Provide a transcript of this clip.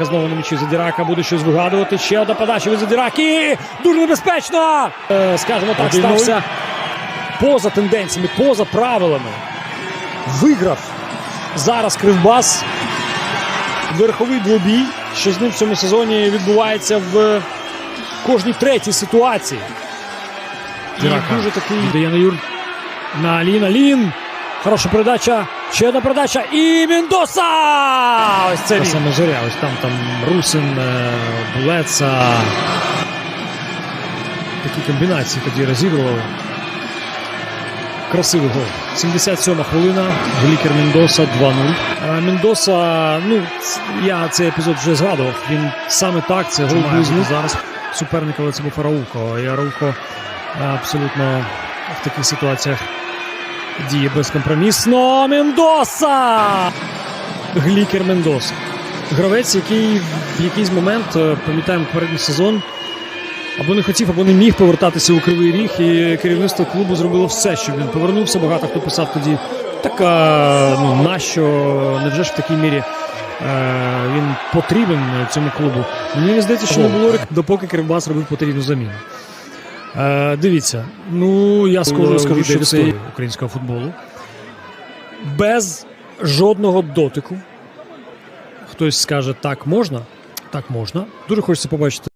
Знову на м'ячі Задірака буде щось вигадувати. Ще одна подача від Задіраки. Дуже небезпечно. Е, Скажімо так, стався поза тенденціями, поза правилами. Виграв зараз Кривбас. Верховий двобій, що з ним в цьому сезоні відбувається в кожній третій ситуації. Дірака. дуже такий Віддає на Юр. на Алін. Алін. Хороша передача. Ще одна передача. І Міндоса! Ось це він. саме зоря. Ось там там Русин, е, Булеца. Такі комбінації тоді розігрували. Красивий гол. 77 хвилина. Глікер Мендоса 2-0. А Мендоса, ну я цей епізод вже згадував. Він саме так, це гол близько. зараз суперник, але це був Араухо. І Араухо абсолютно в таких ситуаціях діє безкомпромісно. Мендоса! Глікер Мендоса. Гравець, який в якийсь момент, е, пам'ятаємо попередній сезон, або не хотів, або не міг повертатися у кривий ріг, і керівництво клубу зробило все, щоб він повернувся. Багато хто писав тоді, так а, ну нащо, невже ж в такій мірі е, він потрібен цьому клубу? Мені здається, що не було допоки Кривбас робив потрібну заміну. Е, дивіться, ну я скажу, скажу що це українського футболу. Без жодного дотику. Хтось скаже, так можна, так можна. Дуже хочеться побачити.